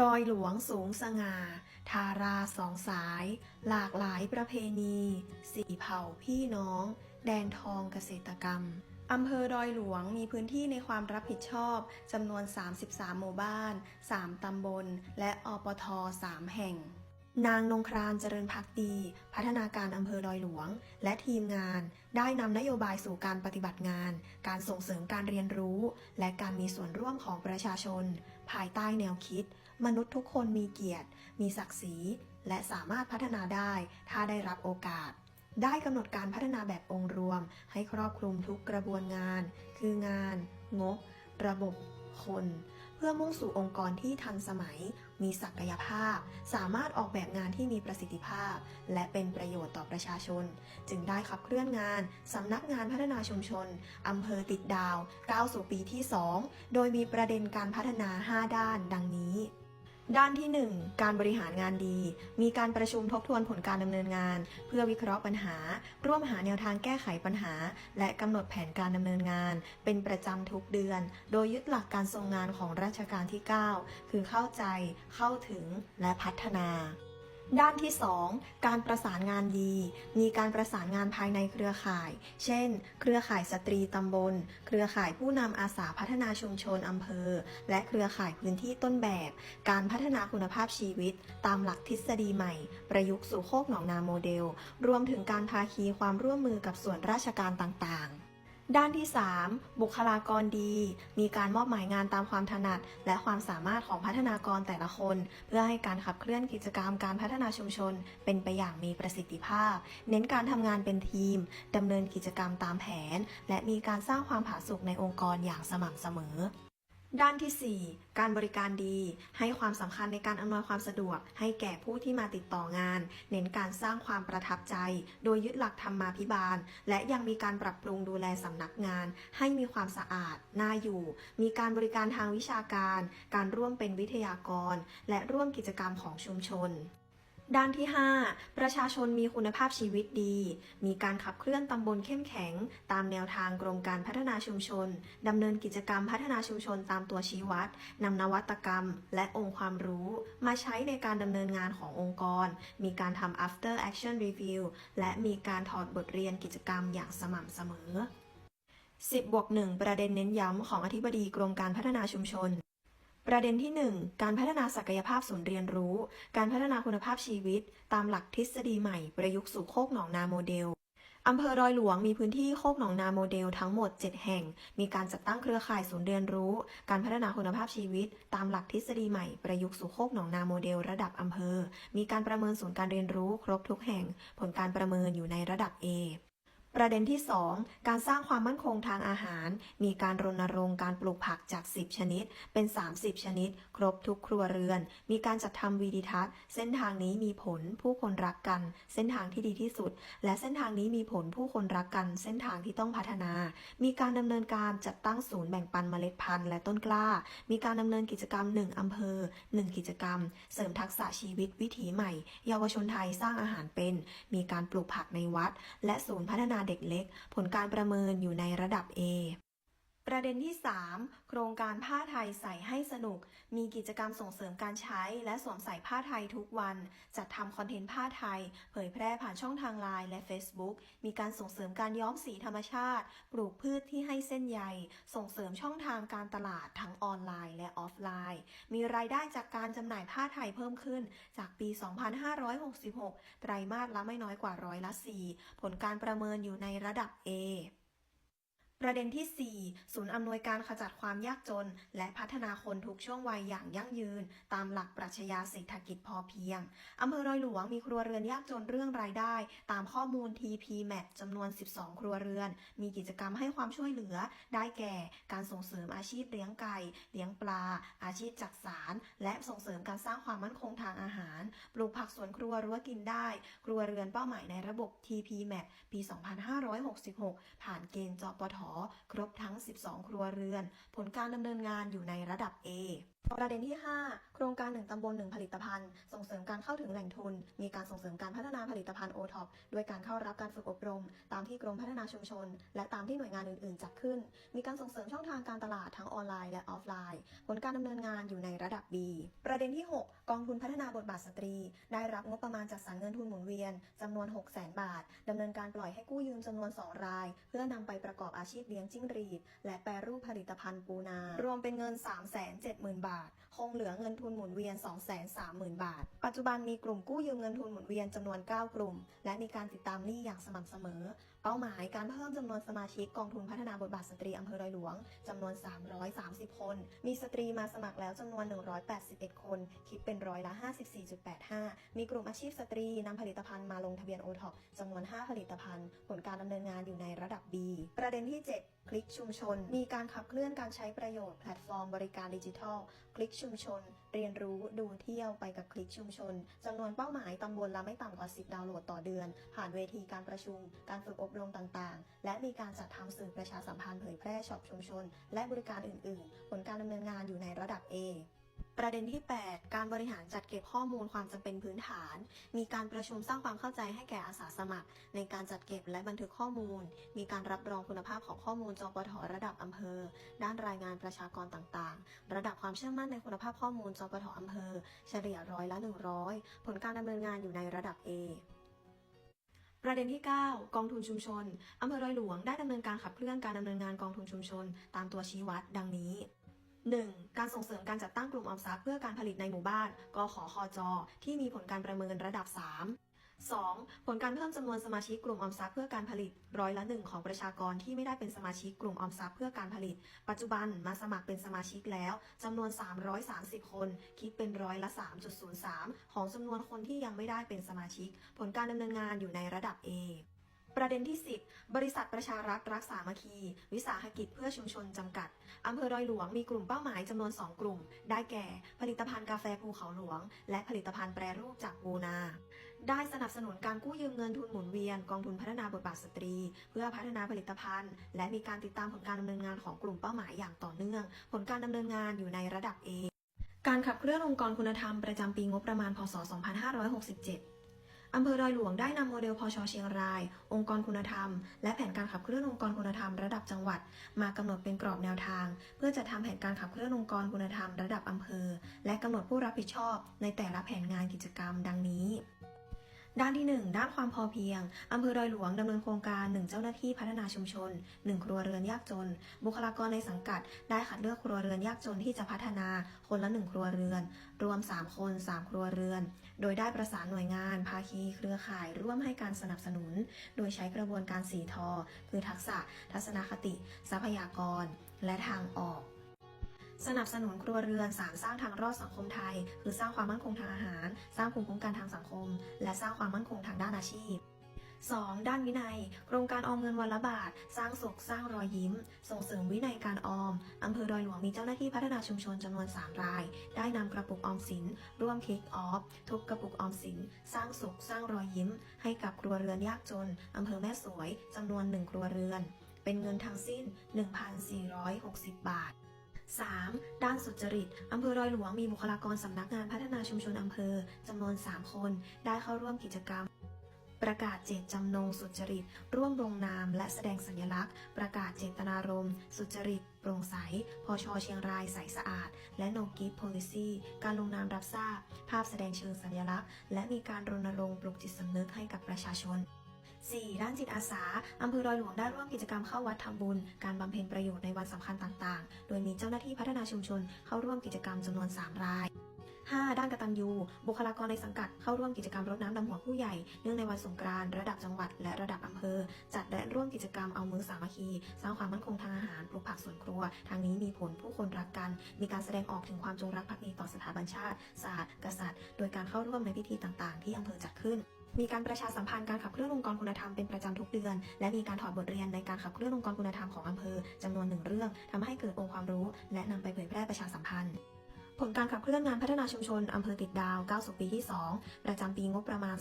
ดอยหลวงสูงสง่า ทาราสองสาย หลากหลายประเพณี สี่เผ่าพี่น้อง แดนทองเกษตรกรรม อำเภอดอยหลวงมีพื้นที่ในความรับผิดชอบจำนวน 33 หมู่บ้าน 3 ตำบล และอปท 3 แห่ง นางนงครานเจริญพักดี พัฒนาการอำเภอดอยหลวง และทีมงาน ได้นำนโยบายสู่การปฏิบัติงาน การส่งเสริมการเรียนรู้ และการมีส่วนร่วมของประชาชน ภายใต้แนวคิด มนุษย์ทุกคนมีเกียรติ มีศักดิ์ศรี และสามารถพัฒนาได้ถ้าได้รับโอกาส ได้กำหนดการพัฒนาแบบองค์รวม ให้ครอบคลุมทุกกระบวนงาน คืองาน งบ ระบบ คน เพื่อมุ่งสู่องค์กรที่ทันสมัย มีศักยภาพ สามารถออกแบบงานที่มีประสิทธิภาพ และเป็นประโยชน์ต่อประชาชน จึงได้ขับเคลื่อนงานสำนักงานพัฒนาชุมชนอำเภอติดดาวก้าวสู่ปีที่ 2 โดยมีประเด็นการพัฒนา 5 ด้านดังนี้ ด้านที่ 1 การบริหารงานดี มีการประชุมทบทวนผลการดำเนินงาน เพื่อวิเคราะห์ปัญหา ร่วมหาแนวทางแก้ไขปัญหา และกำหนดแผนการดำเนินงาน เป็นประจำทุกเดือน โดยยึดหลักการทรงงานของรัชกาลที่ 9 คือเข้าใจ เข้าถึง และพัฒนา ด้านที่ 2 การประสานงานดี มีการประสานงานภายในเครือข่าย เช่น เครือข่ายสตรีตำบล เครือข่ายผู้นำอาสาพัฒนาชุมชนอำเภอ และเครือข่ายพื้นที่ต้นแบบ การพัฒนาคุณภาพชีวิต ตามหลักทฤษฎีใหม่ ประยุกต์สู่โคกหนองนาโมเดล รวมถึงการพาคีความร่วมมือกับส่วนราชการต่างๆ ด้านที่ 3 บุคลากรดี มีการมอบหมายงานตามความถนัด และความสามารถของพัฒนากรแต่ละคน เพื่อให้การขับเคลื่อนกิจกรรมการพัฒนาชุมชน เป็นไปอย่างมีประสิทธิภาพ เน้นการทำงานเป็นทีมดำเนินกิจกรรมตามแผน และมีการสร้างความผาสุกในองค์กรอย่างสม่ำเสมอ ด้านที่ 4 การบริการดี ให้ความสำคัญในการอำนวยความสะดวก ให้แก่ผู้ที่มาติดต่องาน เน้นการสร้างความประทับใจ โดยยึดหลักธรรมาภิบาล และยังมีการปรับปรุงดูแลสำนักงาน ให้มีความสะอาด น่าอยู่ มีการบริการทางวิชาการ การร่วมเป็นวิทยากร และร่วมกิจกรรมของชุมชน ด้านที่ 5 ประชาชนมีคุณภาพชีวิตดี มีการขับเคลื่อนตำบลเข้มแข็ง ตามแนวทางกรมการพัฒนาชุมชน ดำเนินกิจกรรมพัฒนาชุมชนตามตัวชี้วัดนำนวัตกรรม และองค์ความรู้ มาใช้ในการดำเนินงานขององค์กร มีการทำ after action review และมีการถอดบทเรียนกิจกรรมอย่างสม่ำเสมอ10บวก1ประเด็นเน้นย้ำของอธิบดีกรมการพัฒนาชุมชน ประเด็นที่ 1 การพัฒนาศักยภาพศูนย์เรียนรู้ การพัฒนาคุณภาพชีวิต ตามหลักทฤษฎีใหม่ประยุกต์สู่โคกหนองนาโมเดลอำเภอดอยหลวงมีพื้นที่โคกหนองนาโมเดลทั้งหมด 7 แห่ง มีการจัดตั้งเครือข่ายศูนย์เรียนรู้ การพัฒนาคุณภาพชีวิต ตามหลักทฤษฎีใหม่ประยุกต์สู่โคกหนองนาโมเดลระดับอำเภอ มีการประเมินศูนย์การเรียนรู้ ครบทุกแห่ง ผลการประเมินอยู่ในระดับ A ประเด็นที่ 2 การสร้างความมั่นคงทางอาหาร มีการรณรงค์การปลูกผักจาก 10 ชนิด เป็น 30 ชนิด ครบทุกครัวเรือน มีการจัดทำวีดิทัศน์ เส้นทางนี้มีผลผู้คนรักกัน เส้นทางที่ดีที่สุด และเส้นทางนี้มีผลผู้คนรักกัน เส้นทางที่ต้องพัฒนา มีการดำเนินการจัดตั้งศูนย์แบ่งปันเมล็ดพันธุ์และต้นกล้า มีการดำเนินกิจกรรม 1อำเภอ 1 กิจกรรม เสริมทักษะชีวิตวิถีใหม่ เยาวชนไทยสร้างอาหารเป็น มีการปลูกผักในวัด และศูนย์พัฒนาเด็กเล็ก ผลการประเมินอยู่ในระดับ A ประเด็นที่ 3 โครงการผ้าไทยใส่ให้สนุก มีกิจกรรมส่งเสริมการใช้ และสวมใส่ผ้าไทยทุกวัน จัดทำคอนเทนต์ผ้าไทย เผยแพร่ผ่านช่องทางไลน์และ Facebook มีการส่งเสริมการย้อมสีธรรมชาติ ปลูกพืชที่ให้เส้นใย ส่งเสริมช่องทางการตลาดทั้งออนไลน์และออฟไลน์ มีรายได้จากการจำหน่ายผ้าไทยเพิ่มขึ้น จากปี 2566 ไตรมาสละไม่น้อยกว่าร้อยละ 4 ผลการประเมินอยู่ในระดับ A ประเด็นที่ 4 ศูนย์อำนวยการขจัดความยากจน และพัฒนาคนทุกช่วงวัยอย่างยั่งยืน ตามหลักปรัชญาเศรษฐกิจพอเพียง อำเภอดอยหลวงมีครัวเรือนยากจนเรื่องรายได้ ตามข้อมูล TP Map จำนวน 12 ครัวเรือน มีกิจกรรมให้ความช่วยเหลือ ได้แก่ การส่งเสริมอาชีพเลี้ยงไก่ เลี้ยงปลา อาชีพจักสาร และส่งเสริมการสร้างความมั่นคงทางอาหาร ปลูกผักสวนครัวรั้วกินได้ ครัวเรือนเป้าหมายในระบบ TP Map ปี 2566 ผ่านเกณฑ์จปทครบทั้ง 12 ครัวเรือน ผลการดำเนินงานอยู่ในระดับ A ประเด็นที่ 5 โครงการ 1 ตำบล 1 ผลิตภัณฑ์ ส่งเสริมการเข้าถึงแหล่งทุน มีการส่งเสริมการพัฒนาผลิตภัณฑ์โอท็อปด้วยการเข้ารับการฝึกอบรม ตามที่กรมพัฒนาชุมชน และตามที่หน่วยงานอื่น ๆ จัดขึ้น มีการส่งเสริมช่องทางการตลาดทั้งออนไลน์และออฟไลน์ ผลการดำเนินงานอยู่ในระดับ B ประเด็นที่ 6 กองทุนพัฒนาบทบาทสตรี ได้รับงบประมาณจัดสรรเงินทุนหมุนเวียนจำนวน 6 0 0 0 0 0 บาทดำเนินการปล่อยให้กู้ยืมจำนวน 2 ราย เพื่อนำไปประกอบอาชีพเลี้ยงจิ้งหรีด และแปรรูปผลิตภัณฑ์ปูนา รวมเป็นเงิน 370,000 บาท God. คงเหลือเงินทุนหมุนเวียน 230,000 บาท ปัจจุบันมีกลุ่มกู้ยืมเงินทุนหมุนเวียนจำนวน 9 กลุ่ม และมีการติดตามหนี้อย่างสม่ำเสมอ เป้าหมายการเพิ่มจำนวนสมาชิกกองทุนพัฒนาบทบาทสตรีอำเภอดอยหลวงจำนวน 330 คน มีสตรีมาสมัครแล้วจำนวน 181 คน คิดเป็นร้อยละ 54.85 มีกลุ่มอาชีพสตรีนำผลิตภัณฑ์มาลงทะเบียนโอท็อปจำนวน 5 ผลิตภัณฑ์ ผลการดำเนินงานอยู่ในระดับ B ประเด็นที่ 7 คลิกชุมชน มีการขับเคลื่อนการใช้ประโยชน์แพลตฟอร์มบริการดิจิทัล คลิกชุมชน เรียนรู้ดูเที่ยวไปกับคลิกชุมชนจำนวนเป้าหมายตำบลละไม่ต่ำกว่า 10 ดาวน์โหลดต่อเดือน ผ่านเวทีการประชุม การฝึกอบรมต่างๆ และมีการจัดทำสื่อประชาสัมพันธ์เผยแพร่ช็อปชุมชน และบริการอื่น ๆ ผลการดำเนินงานอยู่ในระดับ A ประเด็นที่ 8 การบริหารจัดเก็บข้อมูลความจำเป็นพื้นฐาน มีการประชุมสร้างความเข้าใจให้แก่อาสาสมัคร ในการจัดเก็บและบันทึกข้อมูล มีการรับรองคุณภาพของข้อมูลจปทระดับอำเภอ ด้านรายงานประชากรต่างๆ ระดับความเชื่อมั่นในคุณภาพข้อมูลจปทอำเภอ เฉลี่ยร้อยละ 100 ผลการดำเนินงานอยู่ในระดับ A ประเด็นที่ 9 กองทุนชุมชนอำเภอดอยหลวงได้ดำเนินการขับเคลื่อนการดำเนินงานกองทุนชุมชน ตามตัวชี้วัดดังนี้ 1. การส่งเสริมการจัดตั้งกลุ่มออมทรัพย์เพื่อการผลิตในหมู่บ้านกขคจที่มีผลการประเมินระดับ 3 2. ผลการเพิ่มจำนวนสมาชิกกลุ่มออมทรัพย์เพื่อการผลิตร้อยละหนึ่งของประชากรที่ไม่ได้เป็นสมาชิกกลุ่มออมทรัพย์เพื่อการผลิต ปัจจุบันมาสมัครเป็นสมาชิกแล้วจำนวน 330 คน คิดเป็นร้อยละ 3.03 ของจำนวนคนที่ยังไม่ได้เป็นสมาชิก ผลการดำเนินงานอยู่ในระดับ A ประเด็นที่ 10 บริษัทประชารัฐรักสามัคคี วิสาหกิจเพื่อชุมชนจำกัด อำเภอดอยหลวงมีกลุ่มเป้าหมายจำนวน 2 กลุ่ม ได้แก่ ผลิตภัณฑ์กาแฟภูเขาหลวง และผลิตภัณฑ์แปรรูปจากปูนา ได้สนับสนุนการกู้ยืมเงินทุนหมุนเวียนกองทุนพัฒนาบทบาทสตรี เพื่อพัฒนาผลิตภัณฑ์ และมีการติดตามผลการดำเนินงานของกลุ่มเป้าหมายอย่างต่อเนื่อง ผลการดำเนินงานอยู่ในระดับ A การขับเคลื่อนองค์กรคุณธรรมประจำปีงบประมาณพศ 2567 อำเภอดอยหลวงได้นำโมเดลพชเชียงราย องค์กรคุณธรรม และแผนการขับเคลื่อนองค์กรคุณธรรมระดับจังหวัด มากำหนดเป็นกรอบแนวทาง เพื่อจะทำแผนการขับเคลื่อนองค์กรคุณธรรมระดับอำเภอ และกำหนดผู้รับผิดชอบในแต่ละแผนงานกิจกรรมดังนี้ ด้านที่ 1 ด้านความพอเพียง อำเภอดอยหลวงดำเนินโครงการ 1 เจ้าหน้าที่พัฒนาชุมชน 1 ครัวเรือนยากจน บุคลากรในสังกัด ได้คัดเลือกครัวเรือนยากจนที่จะพัฒนาคนละ 1 ครัวเรือน รวม 3 คน 3 ครัวเรือน โดยได้ประสานหน่วยงาน ภาคีเครือข่ายร่วมให้การสนับสนุน โดยใช้กระบวนการ4ทอ คือทักษะ ทัศนคติ ทรัพยากร และทางออก สนับสนุนครัวเรือนสารสร้างทางรอดสังคมไทย คือสร้างความมั่นคงทางอาหาร สร้างภูมิคุ้มกันทางสังคม และสร้างความมั่นคงทางด้านอาชีพ 2. ด้านวินัย โครงการออมเงินวันละบาท สร้างสุข สร้างรอยยิ้ม ส่งเสริมวินัยการออม อำเภอดอยหลวงมีเจ้าหน้าที่พัฒนาชุมชนจำนวน 3 ราย ได้นำกระปุกออมสิน ร่วมคิกออฟ ทุกกระปุกออมสิน สร้างสุข สร้างรอยยิ้ม ให้กับครัวเรือนยากจน อำเภอแม่สวยจำนวน 1 ครัวเรือน เป็นเงินทั้งสิ้น 1,460 บาท 3. ด้านสุจริต อำเภอดอยหลวงมีบุคลากรสำนักงานพัฒนาชุมชนอำเภอจำนวน 3 คน ได้เข้าร่วมกิจกรรม ประกาศเจตจำนงสุจริต ร่วมลงนาม และแสดงสัญลักษณ์ ประกาศเจตนารมณ์สุจริตโปร่งใสพชเชียงรายใสสะอาด และ No Gift Policy การลงนามรับทราบ ภาพแสดงเชิงสัญลักษณ์ และมีการรณรงค์ปลุกจิตสำนึกให้กับประชาชน 4. ด้านจิตอาสาอำเภอดอยหลวงได้ร่วมกิจกรรมเข้าวัดทำบุญ การบำเพ็ญประโยชน์ในวันสำคัญต่างๆ โดยมีเจ้าหน้าที่พัฒนาชุมชนเข้าร่วมกิจกรรมจำนวน 3 ราย 5. ด้านกตัญญู บุคลากรในสังกัดเข้าร่วมกิจกรรมรดน้ำดำหัวผู้ใหญ่ เนื่องในวันสงกรานต์ระดับจังหวัดและระดับอำเภอ จัดและร่วมกิจกรรมเอามือสามัคคี สร้างความมั่นคงทางอาหาร ปลูกผักสวนครัว ทางนี้มีผลผู้คนรักกัน มีการแสดงออกถึงความจงรักภักดีต่อสถาบันชาติ ศาสตร์ กษัตริย์ โดยการเข้าร่วมในพิธีต่างๆ ที่อำเภอจัดขึ้น มีการประชาสัมพันธ์การขับเคลื่อนองค์กรคุณธรรมเป็นประจำทุกเดือน และมีการถอดบทเรียนในการขับเคลื่อนองค์กรคุณธรรมของอำเภอจำนวนหนึ่งเรื่องทำให้เกิดองค์ความรู้ และนำไปเผยแพร่ประชาสัมพันธ์ ผลการขับเคลื่อนงานพัฒนาชุมชนอำเภอติดดาวก้าสู่ปีที่ 2 ประจำปีงบประมาณ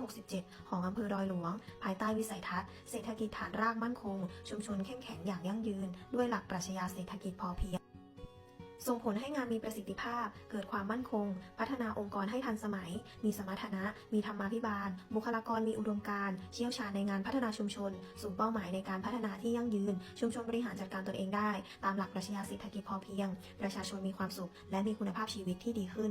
2567 ของอำเภอดอยหลวง ภายใต้วิสัยทัศน์เศรษฐกิจฐานรากมั่นคง ชุมชนเข้มแข็งอย่างยั่งยืน ด้วยหลักปรัชญาเศรษฐกิจพอเพียง ส่งผลให้งานมีประสิทธิภาพ เกิดความมั่นคง พัฒนาองค์กรให้ทันสมัย มีสมรรถนะ มีธรรมาภิบาล บุคลากรมีอุดมการเชี่ยวชาญในงานพัฒนาชุมชน สู่เป้าหมายในการพัฒนาที่ยั่งยืน ชุมชนบริหารจัดการตนเองได้ ตามหลักปรัชญาเศรษฐกิจพอเพียง ประชาชนมีความสุข และมีคุณภาพชีวิตที่ดีขึ้น